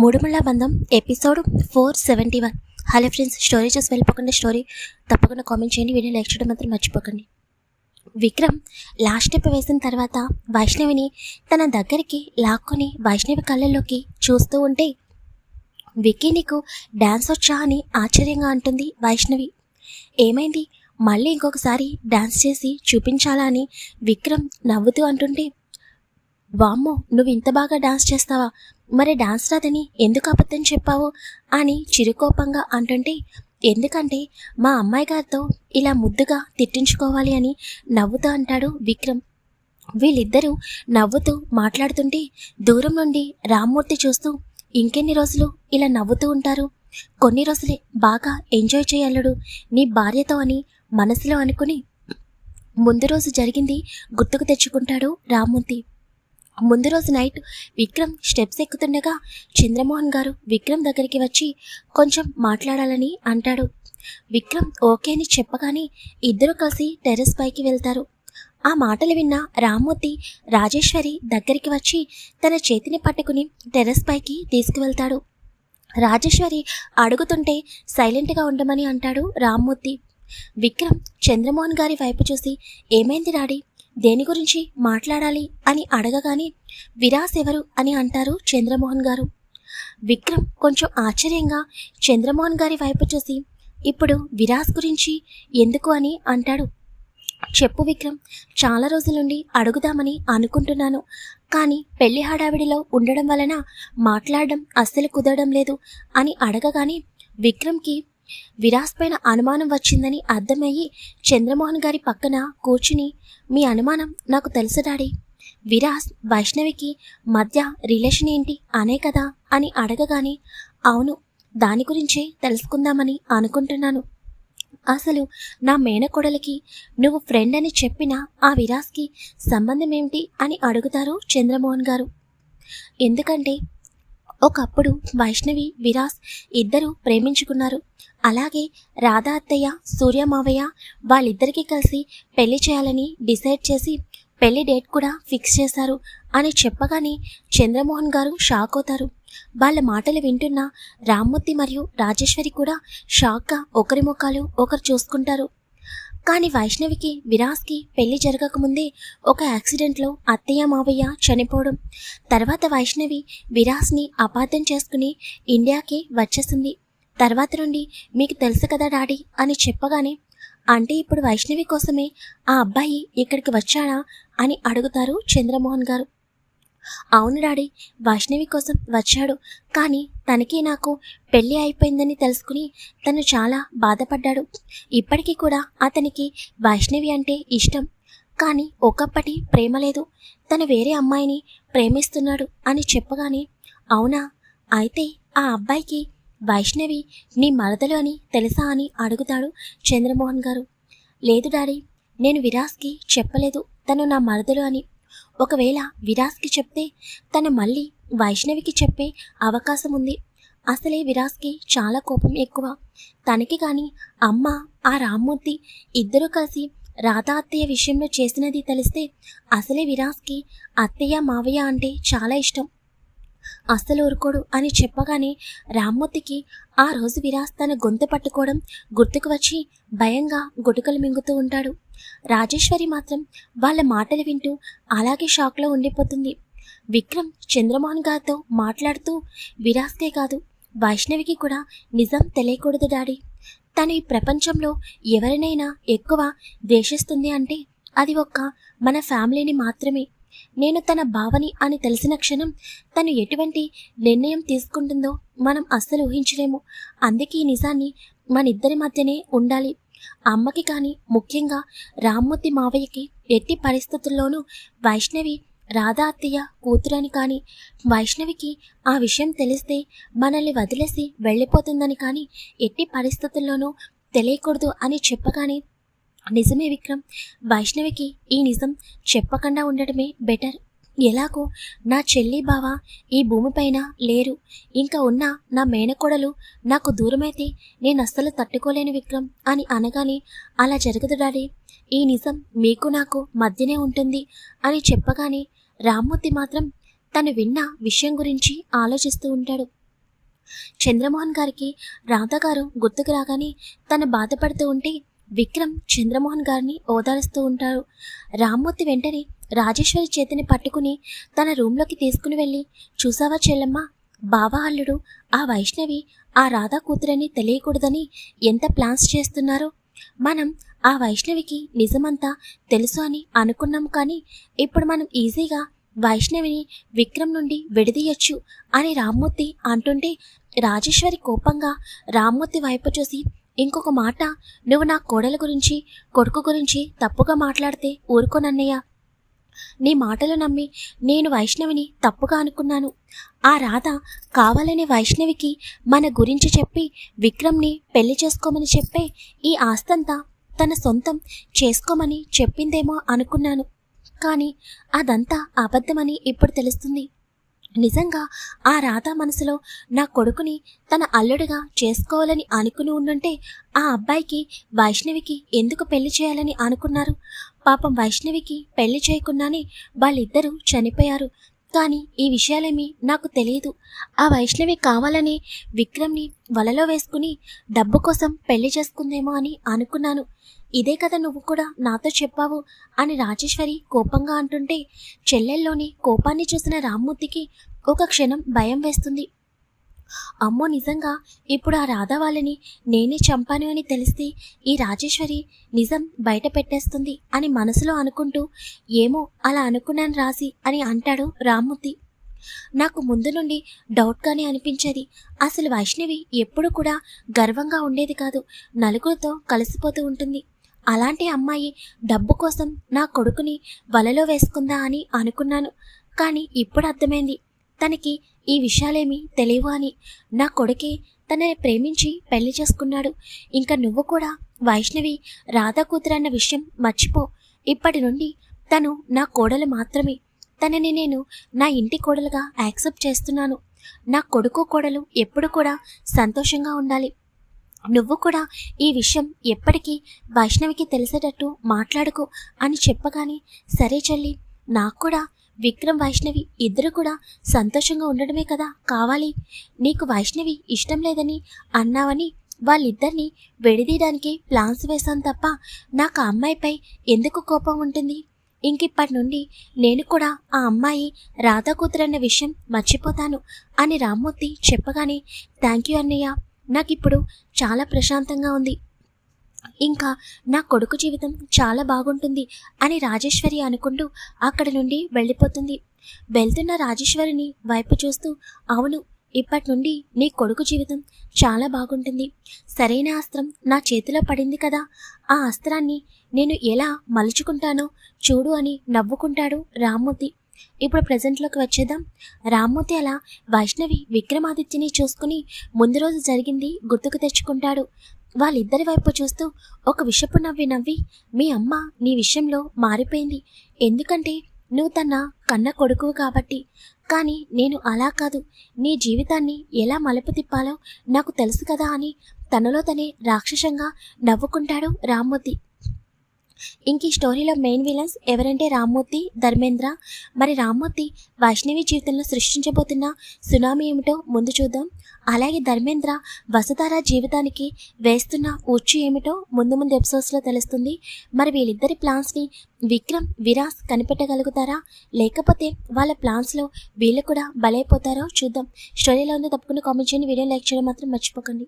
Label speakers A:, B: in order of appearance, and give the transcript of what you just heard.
A: మూడుముళ్ళ బంధం episode four seventy one. Hello friends story చూసి వెళ్ళిపోకుండా స్టోరీ తప్పకుండా కామెంట్ చేయండి వీడియో లైక్ చేయడం మాత్రం మర్చిపోకండి. విక్రమ్ లాస్ట్ స్టెప్ వేసిన తర్వాత వైష్ణవిని తన దగ్గరికి లాక్కొని వైష్ణవి కళ్ళల్లోకి చూస్తూ ఉంటే విక్కీ నీకు డ్యాన్స్ వచ్చా అని ఆశ్చర్యంగా అంటుంది వైష్ణవి. ఏమైంది? మళ్ళీ ఇంకొకసారి డ్యాన్స్ చేసి చూపించాలా అని విక్రమ్ నవ్వుతూ అంటుంటే వామ్మో నువ్వు ఇంత బాగా డాన్స్ చేస్తావా? మరి డాన్స్ రాదని ఎందుకు అబద్ధం చెప్పావు? అని చిరుకోపంగా అంటుంటే ఎందుకంటే మా అమ్మాయి గారితో ఇలా ముద్దుగా తిట్టించుకోవాలి అని నవ్వుతూ అంటాడు విక్రమ్. వీళ్ళిద్దరూ నవ్వుతూ మాట్లాడుతుంటే దూరం నుండి రామ్మూర్తి చూస్తూ ఇంకెన్ని రోజులు ఇలా నవ్వుతూ ఉంటారు? కొన్ని రోజులే బాగా ఎంజాయ్ చేయల్లుడు నీ భార్యతో అని మనసులో అనుకుని ముందు రోజు జరిగింది గుర్తుకు తెచ్చుకుంటాడు రామ్మూర్తి. ముందు రోజు నైట్ విక్రమ్ స్టెప్స్ ఎక్కుతుండగా చంద్రమోహన్ గారు విక్రమ్ దగ్గరికి వచ్చి కొంచెం మాట్లాడాలని అంటాడు. విక్రమ్ ఓకే అని చెప్పగానే ఇద్దరు కలిసి టెర్రస్ పైకి వెళ్తారు. ఆ మాటలు విన్న రామ్మూర్తి రాజేశ్వరి దగ్గరికి వచ్చి తన చేతిని పట్టుకుని టెర్రస్ పైకి తీసుకువెళ్తాడు. రాజేశ్వరి అడుగుతుంటే సైలెంట్గా ఉండమని అంటాడు రామ్మూర్తి. విక్రమ్ చంద్రమోహన్ గారి వైపు చూసి ఏమైంది డాడీ? దేని గురించి మాట్లాడాలి అని అడగగానే విరాస్ ఎవరు అని అంటారు చంద్రమోహన్ గారు. విక్రమ్ కొంచెం ఆశ్చర్యంగా చంద్రమోహన్ గారి వైపు చూసి ఇప్పుడు విరాస్ గురించి ఎందుకు అని అంటాడు. చెప్పు విక్రమ్ చాలా రోజుల నుండి అడుగుదామని అనుకుంటున్నాను కానీ పెళ్ళి హడావిడిలో ఉండడం వలన మాట్లాడడం అస్సలు కుదరడం లేదు అని అడగగానే విక్రమ్కి విరాస్ పైన అనుమానం వచ్చిందని అర్థమయ్యి చంద్రమోహన్ గారి పక్కన కూర్చుని మీ అనుమానం నాకు తెలుసు డాడీ. విరాస్ వైష్ణవికి మధ్య రిలేషన్ ఏంటి? అనే కదా? అని అడగగానే అవును దాని గురించే తెలుసుకుందామని అనుకుంటున్నాను. అసలు నా మేనకోడలికి నువ్వు ఫ్రెండ్ అని చెప్పిన ఆ విరాస్కి సంబంధం ఏమిటి అని అడుగుతారు చంద్రమోహన్ గారు. ఎందుకంటే ఒకప్పుడు వైష్ణవి విరాస్ ఇద్దరూ ప్రేమించుకున్నారు. అలాగే రాధా అత్తయ్య సూర్య మావయ్య వాళ్ళిద్దరికీ కలిసి పెళ్ళి చేయాలని డిసైడ్ చేసి పెళ్ళి డేట్ కూడా ఫిక్స్ చేశారు అని చెప్పగానే చంద్రమోహన్ గారు షాక్ అవుతారు. వాళ్ళ మాటలు వింటున్న రామ్మూర్తి మరియు రాజేశ్వరి కూడా షాక్గా ఒకరి ముఖాలు ఒకరు చూసుకుంటారు. కానీ వైష్ణవికి విరాస్కి పెళ్ళి జరగకముందే ఒక యాక్సిడెంట్లో అత్తయ్య మావయ్య చనిపోవడం. తర్వాత వైష్ణవి విరాస్ని అపార్థం చేసుకుని ఇండియాకి వచ్చేసింది. తర్వాత నుండి మీకు తెలుసు కదా డాడీ అని చెప్పగానే అంటే ఇప్పుడు వైష్ణవి కోసమే ఆ అబ్బాయి ఇక్కడికి వచ్చాడా అని అడుగుతారు చంద్రమోహన్ గారు. అవును డాడీ వైష్ణవి కోసం వచ్చాడు. కానీ తనకి నాకు పెళ్ళి అయిపోయిందని తెలుసుకుని తను చాలా బాధపడ్డాడు. ఇప్పటికీ కూడా అతనికి వైష్ణవి అంటే ఇష్టం. కానీ ఒకప్పటి ప్రేమ లేదు. తను వేరే అమ్మాయిని ప్రేమిస్తున్నాడు అని చెప్పగానే అవునా? అయితే ఆ అబ్బాయికి వైష్ణవి నీ మరదలు అని తెలుసా అని అడుగుతాడు చంద్రమోహన్ గారు. లేదు డాడీ నేను విరాస్కి చెప్పలేదు. తను నా మరదలు అని ఒకవేళ విరాస్కి చెప్తే తను మళ్ళీ వైష్ణవికి చెప్పే అవకాశం ఉంది. అసలే విరాస్కి చాలా కోపం ఎక్కువ. తనకి కానీ అమ్మ ఆ రామ్మూర్తి ఇద్దరూ కలిసి రాధా అత్తయ్య విషయంలో చేసినది తెలిస్తే అసలే విరాస్కి అత్తయ్య మావయ్య అంటే చాలా ఇష్టం. అస్సలు ఊరుకోడు అని చెప్పగానే రామ్మూర్తికి ఆ రోజు విరాస్ తన గొంతు పట్టుకోవడం గుర్తుకు వచ్చి భయంగా గుటుకలు మింగుతూ ఉంటాడు. రాజేశ్వరి మాత్రం వాళ్ళ మాటలు వింటూ అలాగే షాక్లో ఉండిపోతుంది. విక్రమ్ చంద్రమోహన్ గారితో మాట్లాడుతూ విరాస్తే కాదు వైష్ణవికి కూడా నిజం తెలియకూడదు డాడీ. తను ఈ ప్రపంచంలో ఎవరినైనా ఎక్కువ ద్వేషిస్తుంది అంటే అది ఒక్క మన ఫ్యామిలీని మాత్రమే. నేను తన భావని అని తెలిసిన క్షణం తను ఎటువంటి నిర్ణయం తీసుకుంటుందో మనం అస్సలు ఊహించలేము. అందుకే ఈ నిజాన్ని మన ఇద్దరి మధ్యనే ఉండాలి. అమ్మకి కానీ ముఖ్యంగా రామ్మూర్తి మావయ్యకి ఎట్టి పరిస్థితుల్లోనూ వైష్ణవి రాధా అత్తయ్య కూతురని కానీ వైష్ణవికి ఆ విషయం తెలిస్తే మనల్ని వదిలేసి వెళ్ళిపోతుందని కానీ ఎట్టి పరిస్థితుల్లోనూ తెలియకూడదు అని చెప్పగానే నిజమే విక్రమ్ వైష్ణవికి ఈ నిజం చెప్పకుండా ఉండడమే బెటర్. ఎలాగో నా చెల్లి బావ ఈ భూమిపైన లేరు. ఇంకా ఉన్న నా మేనకోడలు నాకు దూరమైతే నేను అస్సలు తట్టుకోలేను విక్రమ్ అని అనగానే అలా జరగదు డాడీ. ఈ నిజం మీకు నాకు మధ్యనే ఉంటుంది అని చెప్పగానే రామ్మూర్తి మాత్రం తను విన్న విషయం గురించి ఆలోచిస్తూ ఉంటాడు. చంద్రమోహన్ గారికి రాధాగారు గుర్తుకు రాగానే తను బాధపడుతూ ఉంటే విక్రమ్ చంద్రమోహన్ గారిని ఓదారుస్తూ ఉంటారు రామ్మూర్తి వెంటనే రాజేశ్వరి చేతిని పట్టుకుని తన రూంలోకి తీసుకుని వెళ్ళి చూసావా చెల్లమ్మ బావా అల్లుడు ఆ వైష్ణవి ఆ రాధా కూతురని తెలియకూడదని ఎంత ప్లాన్స్ చేస్తున్నారో. మనం ఆ వైష్ణవికి నిజమంతా తెలుసు అని అనుకున్నాం కానీ ఇప్పుడు మనం ఈజీగా వైష్ణవిని విక్రమ్ నుండి విడదీయొచ్చు అని రామ్మూర్తి అంటుంటే రాజేశ్వరి కోపంగా రామ్మూర్తి వైపు చూసి ఇంకొక మాట నువ్వు నా కోడల గురించి కొడుకు గురించి తప్పుగా మాట్లాడితే ఊరుకోనన్నయ్య. నీ మాటలు నమ్మి నేను వైష్ణవిని తప్పుగా అనుకున్నాను. ఆ రాధ కావాలని వైష్ణవికి మన గురించి చెప్పి విక్రమ్ని పెళ్ళి చేసుకోమని చెప్పే ఈ ఆస్తంతా తన సొంతం చేసుకోమని చెప్పిందేమో అనుకున్నాను. కానీ అదంతా అబద్ధమని ఇప్పుడు తెలుస్తుంది. నిజంగా ఆ రాధ మనసులో నా కొడుకుని తన అల్లుడిగా చేసుకోవాలని అనుకుని ఉండుంటే ఆ అబ్బాయికి వైష్ణవికి ఎందుకు పెళ్ళి చేయాలని అనుకున్నారు? పాపం వైష్ణవికి పెళ్ళి చేయకుండానే వాళ్ళిద్దరూ చనిపోయారు. కానీ ఈ విషయాలేమీ నాకు తెలియదు. ఆ వైష్ణవి కావాలని విక్రమ్ని వలలో వేసుకుని డబ్బు కోసం పెళ్ళి చేసుకుందేమో అని అనుకున్నాను. ఇదే కదా నువ్వు కూడా నాతో చెప్పావు అని రాజేశ్వరి కోపంగా అంటుంటే చెల్లెల్లోని కోపాన్ని చూసిన రామ్మూర్తికి ఒక క్షణం భయం వేస్తుంది. అమ్మో నిజంగా? ఇప్పుడు ఆ రాధా వాళ్ళని నేనే చంపాను అని తెలిస్తే ఈ రాజేశ్వరి నిజం బయట పెట్టేస్తుంది అని మనసులో అనుకుంటూ ఏమో అలా అనుకున్నాను రాసి అని అంటాడు రామ్మూర్తి. నాకు ముందు నుండి డౌట్గానే అనిపించేది. అసలు వైష్ణవి ఎప్పుడు కూడా గర్వంగా ఉండేది కాదు నలుగురితో కలిసిపోతూ ఉంటుంది. అలాంటి అమ్మాయి డబ్బు కోసం నా కొడుకుని వలలో వేసుకుందా అని అనుకున్నాను. కానీ ఇప్పుడు అర్థమైంది. తనకి ఈ విషయాలేమీ తెలియవు అని నా కొడుకే తనని ప్రేమించి పెళ్ళి చేసుకున్నాడు. ఇంకా నువ్వు కూడా వైష్ణవి రాధా కూతురన్న విషయం మర్చిపో. ఇప్పటి నుండి తను నా కోడలు మాత్రమే. తనని నేను నా ఇంటి కోడలుగా యాక్సెప్ట్ చేస్తున్నాను. నా కొడుకు కోడలు ఎప్పుడు కూడా సంతోషంగా ఉండాలి. నువ్వు కూడా ఈ విషయం ఎప్పటికీ వైష్ణవికి తెలిసేటట్టు మాట్లాడుకో అని చెప్పగానే సరే చెల్లి నాకు కూడా విక్రమ్ వైష్ణవి ఇద్దరు కూడా సంతోషంగా ఉండడమే కదా కావాలి. నీకు వైష్ణవి ఇష్టం లేదని అన్నావని వాళ్ళిద్దరిని విడదీయడానికి ప్లాన్స్ వేశాను తప్ప నాకు ఆ అమ్మాయిపై ఎందుకు కోపం ఉంటుంది? ఇంకిప్పటి నుండి నేను కూడా ఆ అమ్మాయి రాధా కూతురన్న విషయం మర్చిపోతాను అని రామ్మూర్తి చెప్పగానే థ్యాంక్ యూ అన్నయ్య నాకిప్పుడు చాలా ప్రశాంతంగా ఉంది. ఇంకా నా కొడుకు జీవితం చాలా బాగుంటుంది అని రాజేశ్వరి అనుకుంటూ అక్కడి నుండి వెళ్ళిపోతుంది. వెళ్తున్న రాజేశ్వరిని వైపు చూస్తూ అవును ఇప్పటి నుండి నీ కొడుకు జీవితం చాలా బాగుంటుంది. సరైన అస్త్రం నా చేతిలో పడింది కదా. ఆ అస్త్రాన్ని నేను ఎలా మలుచుకుంటానో చూడు అని నవ్వుకుంటాడు రామ్మూర్తి. ఇప్పుడు ప్రజెంట్లోకి వచ్చేద్దాం. రామ్మూర్తి అలా వైష్ణవి విక్రమాదిత్యని చూసుకుని ముందు రోజు జరిగింది గుర్తుకు తెచ్చుకుంటాడు. వాళ్ళిద్దరి వైపు చూస్తూ ఒక విషపు నవ్వి నవ్వి మీ అమ్మ నీ విషయంలో మారిపోయింది. ఎందుకంటే నువ్వు తన కన్న కొడుకు కాబట్టి. కానీ నేను అలా కాదు. నీ జీవితాన్ని ఎలా మలుపు తిప్పాలో నాకు తెలుసు కదా అని తనలో తనే రాక్షసంగా నవ్వుకుంటాడు రామ్మూర్తి. ఇంక ఈ స్టోరీలో మెయిన్ విలన్స్ ఎవరంటే రామ్మూర్తి ధర్మేంద్ర. మరి రామ్మూర్తి వైష్ణవి జీవితంలో సృష్టించబోతున్న సునామీ ఏమిటో ముందు చూద్దాం. అలాగే ధర్మేంద్ర వసుధార జీవితానికి వేస్తున్న ఉచ్చు ఏమిటో ముందు ముందు ఎపిసోడ్స్లో తెలుస్తుంది. మరి వీళ్ళిద్దరి ప్లాన్స్ని విక్రమ్ విరాస్ కనిపెట్టగలుగుతారా? లేకపోతే వాళ్ళ ప్లాన్స్లో వీళ్ళు కూడా బలైపోతారో చూద్దాం. స్టోరీలో ఉందో తప్పకుండా కామెంట్ చేయండి. వీడియో లైక్ చేయడం మాత్రం మర్చిపోకండి.